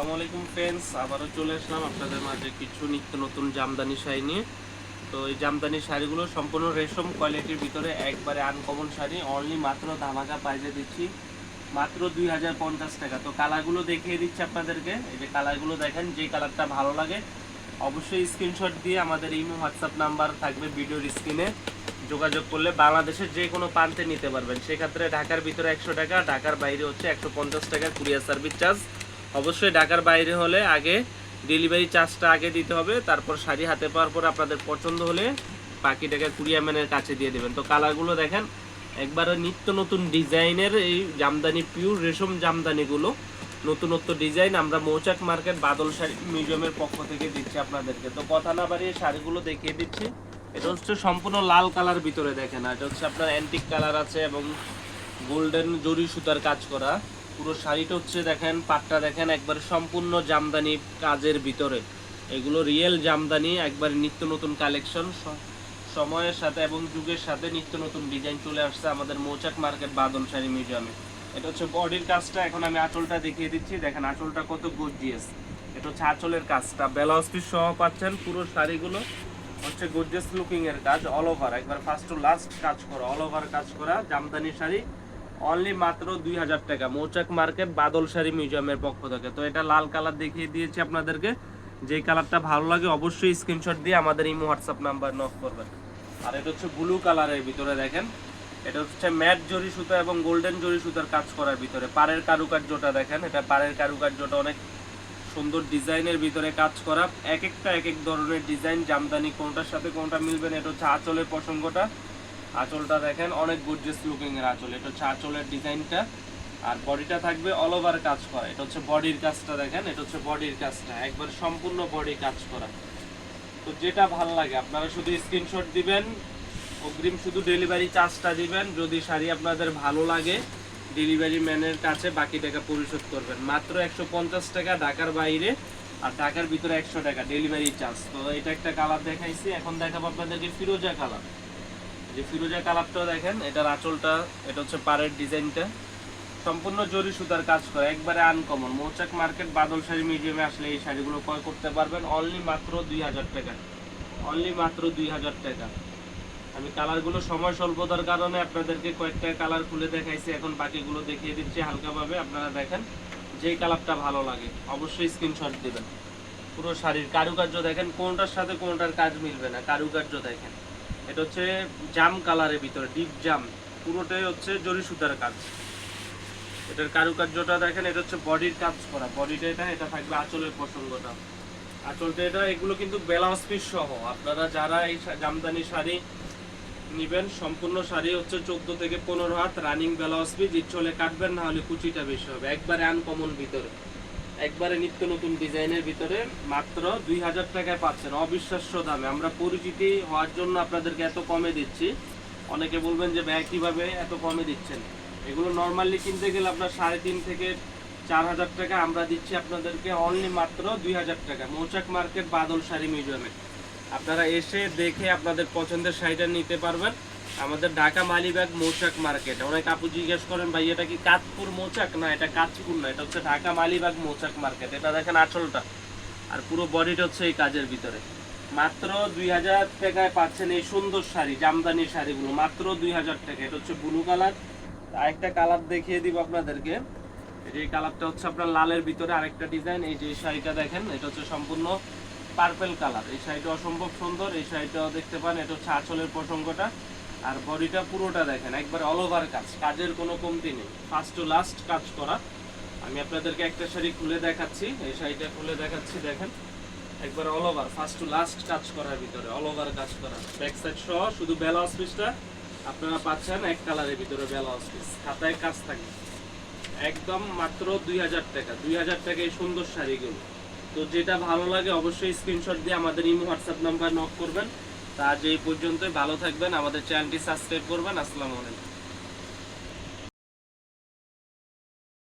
আসসালামু আলাইকুম ফ্রেন্ডস আবারও চলে আসলাম আপনাদের মাঝে কিছু নিত্য নতুন জামদানি শাড়ি নিয়ে। তো এই জামদানি শাড়িগুলো সম্পূর্ণ রেশম কোয়ালিটির ভিতরে একবারে আনকমন শাড়ি অনলি মাত্র ধামাকা পাইজে দিচ্ছি। মাত্র দুই হাজার পঞ্চাশ টাকা। তো কালারগুলো দেখিয়ে দিচ্ছি আপনাদেরকে। এই যে কালারগুলো দেখেন, যে কালারটা ভালো লাগে, অবশ্যই স্ক্রিনশট দিয়ে আমাদের ইমো হোয়াটসঅ্যাপ নাম্বার থাকবে ভিডিওর স্ক্রিনে যোগাযোগ করলে বাংলাদেশের যে কোনো প্রান্তে নিতে পারবেন। সেক্ষেত্রে ঢাকার ভিতরে একশো টাকা, ঢাকার বাইরে হচ্ছে একশো পঞ্চাশ টাকা, কুরিয়ার সার্ভিস চার্জ। অবশ্যই ঢাকার বাইরে হলে আগে ডেলিভারি চার্জটা আগে দিতে হবে, তারপর শাড়ি হাতে পাওয়ার পর আপনাদের পছন্দ হলে বাকি টাকা কুরিয়ার ম্যানের কাছে দিয়ে দেবেন। তো কালারগুলো দেখেন একবারে নিত্য নতুন ডিজাইনের এই জামদানি পিওর রেশম জামদানিগুলো। নতুনত্ব ডিজাইন আমরা মৌচাক মার্কেট বাদল শাড়ি মিউজিয়ামের পক্ষ থেকে দিচ্ছি আপনাদেরকে। তো কথা না বাড়িয়ে শাড়িগুলো দেখিয়ে দিচ্ছি। এটা হচ্ছে সম্পূর্ণ লাল কালার ভিতরে দেখেন এটা হচ্ছে আপনার অ্যান্টিক কালার আছে এবং গোল্ডেন জরি সুতার কাজ করা। পুরো শাড়িটা হচ্ছে দেখেন, পাটটা দেখেন, একবার সম্পূর্ণ জামদানি কাজের ভিতরে। এগুলো রিয়েল জামদানি, একবার নিত্য নতুন কালেকশন সময়ের সাথে এবং যুগের সাথে নিত্য নতুন ডিজাইন চলে আসছে আমাদের মৌচাক মার্কেট বাদন শাড়ি মিউজিয়ামে এটা হচ্ছে বডির কাজটা, এখন আমি আঁচলটা দেখিয়ে দিচ্ছি। দেখেন, আঁচলটা কত গর্জিয়াস এটা হচ্ছে আঁচলের কাজটা। ব্লাউজ পিস সহ পাচ্ছেন পুরো শাড়িগুলো। হচ্ছে গর্জিয়াস লুকিং এর কাজ অল ওভার একবার ফার্স্ট টু লাস্ট কাজ করা অল ওভার কাজ করা জামদানি শাড়ি। অনলি মাত্র দুই হাজার টাকা। মৌচাক মার্কেট বাদল শাড়ি মিউজিয়ামের পক্ষ থেকে। তো এটা লাল কালার দেখিয়ে দিয়েছি আপনাদেরকে। যে কালারটা ভালো লাগে অবশ্যই স্ক্রিনশট দিয়ে আমাদের ইমো হোয়াটসঅ্যাপ নাম্বার নক করবেন। আর এটা হচ্ছে ব্লু কালারের ভিতরে দেখেন। এটা হচ্ছে ম্যাট জরি সুতা এবং গোল্ডেন জরি সুতার কাজ করার ভিতরে। পাড়ের কারুকার্যটা দেখেন। এটা পাড়ের কারুকার্যটা অনেক সুন্দর ডিজাইনের ভিতরে কাজ করা। এক একটা এক এক ধরনের ডিজাইন, জামদানি কোনটার সাথে কোনটা মিলবে না, এটা হচ্ছে আঁচলের প্রসঙ্গটা। আঁচলটা দেখেন, অনেক গর্জিয়াস লুকিং এর আঁচল। এটা হচ্ছে আঁচলের ডিজাইনটা। আর বডিটা থাকবে অল ওভার কাজ করা। এটা হচ্ছে বডির কাজটা দেখেন, এটা হচ্ছে বডির কাজটা। একবার সম্পূর্ণ বডি কাজ করা। তো যেটা ভালো লাগে, আপনারা শুধু স্ক্রিনশট দিবেন, অগ্রিম শুধু ডেলিভারি চার্জটা দিবেন। যদি শাড়ি আপনাদের ভালো লাগে ডেলিভারি ম্যানের কাছে বাকি টাকা পরিশোধ করবেন। মাত্র একশো পঞ্চাশ টাকা ঢাকার বাইরে, আর ঢাকার ভিতরে একশো টাকা ডেলিভারি চার্জ তো এটা একটা কালার দেখাইছি। এখন দেখাবো আপনাদেরকে ফিরোজা কালার যে ফিরোজা কালারটা দেখেন, এটার আঁচলটা, এটা হচ্ছে পাড়ের ডিজাইনটা। সম্পূর্ণ জরি সুতার কাজ করে, একবারে আনকমন মৌচাক মার্কেট বাদল শাড়ি মিউজিয়ামে আসলে এই শাড়িগুলো ক্রয় করতে পারবেন অনলি মাত্র দুই হাজার টাকা। অনলি মাত্র দুই হাজার টাকা। আমি কালারগুলো সময় স্বল্পতার কারণে আপনাদেরকে কয়েকটা কালার খুলে দেখাইছি, এখন বাকিগুলো দেখিয়ে দিচ্ছি হালকাভাবে, আপনারা দেখেন যেই কালারটা ভালো লাগে। অবশ্যই স্ক্রিনশট দেবেন। পুরো শাড়ির কারুকার্য দেখেন, কোনটার সাথে কোনটার কাজ মিলবে না, কারুকার্য দেখেন। এটা হচ্ছে জাম কালারের ভিতরে ডিপ জাম। পুরোটাই হচ্ছে জরি সুতার কাজ। এটার কারুকার্যটা দেখেন, এটা হচ্ছে বডির কাজ করা। বডিটা এটা এটা থাকবে আঁচলের প্রসঙ্গটা। আঁচলটা, এটা, এগুলো কিন্তু ব্লাউজ পিস সহ। আপনারা যারা এই জামদানি শাড়ি নিবেন, সম্পূর্ণ শাড়ি হচ্ছে চোদ্দ থেকে পনেরো হাত রানিং ব্লাউজ পিস ইচ্ছলে কাটবেন না হলে কুচিটা বেশি হবে। একবারে আনকমন ভিতরে। একবারে নিত্য নতুন ডিজাইনের ভিতরে মাত্র দুই হাজার টাকায় পাচ্ছেন। অবিশ্বাস্য দামে। আমরা পরিচিতি হওয়ার জন্য আপনাদেরকে এত কমে দিচ্ছি। অনেকে বলবেন যে, ভাই, কীভাবে এত কমে দিচ্ছেন? এগুলো নর্মালি কিনতে গেলে আপনার সাড়ে তিন থেকে চার হাজার টাকা আমরা দিচ্ছি আপনাদেরকে অনলি মাত্র দুই হাজার টাকা। মৌচাক মার্কেট বাদল শাড়ি মিউজিয়ামে। আপনারা এসে দেখে আপনাদের পছন্দের শাড়িটা নিতে পারবেন। আমাদের ঢাকা মালিবাগ মৌচাক মার্কেট। অনেক আপু জিজ্ঞেস করেন, ভাই, এটা কি কাঁচপুর মৌচাক? না, এটা কাঁচপুর না, এটা হচ্ছে ঢাকা মালিবাগ মৌচাক মার্কেট। এটা দেখেন আঁচলটা আর পুরো বডিটা হচ্ছে এই কাজের ভিতরে। মাত্র দুই হাজার টাকায় পাচ্ছেন এই সুন্দর শাড়ি, জামদানি শাড়িগুলো। মাত্র দুই হাজার টাকা। এটা হচ্ছে ব্লু কালার। আরেকটা কালার দেখিয়ে দিব আপনাদেরকে। এই কালারটা হচ্ছে আপনার লালের ভিতরে আরেকটা ডিজাইন। এই যে শাড়িটা দেখেন, এটা হচ্ছে সম্পূর্ণ পার্পেল কালার। এই শাড়িটা অসম্ভব সুন্দর। এই শাড়িটাও দেখতে পান এটা হচ্ছে আঁচলের প্রসঙ্গটা। আর বডিটা পুরোটা দেখেন, একবার অল ওভার কাজ, কাজের কোনো কমতি নেই। ফার্স্ট টু লাস্ট কাজ করা। আমি আপনাদেরকে একটা শাড়ি খুলে দেখাচ্ছি, এই শাড়িটা খুলে দেখাচ্ছি, দেখেন। একবার all over first to last কাজ করার ভিতরে অল ওভার কাজ করা। ব্যাক সাইড সহ, শুধু ব্লাউজ পিসটা আপনারা পাচ্ছেন এক কালারের ভিতরে ব্লাউজ পিস খাতায় কাজ থাকে। একদম মাত্র দুই হাজার টাকা। দুই হাজার টাকা এই সুন্দর শাড়িগুলো। তো যেটা ভালো লাগে, অবশ্যই স্ক্রিনশট দিয়ে আমাদের ইমো হোয়াটসঅ্যাপ নাম্বার নক করবেন। তা আজ এই পর্যন্তই। ভালো থাকবেন। আমাদের চ্যানেলটি সাবস্ক্রাইব করবেন। আসসালামু আলাইকুম।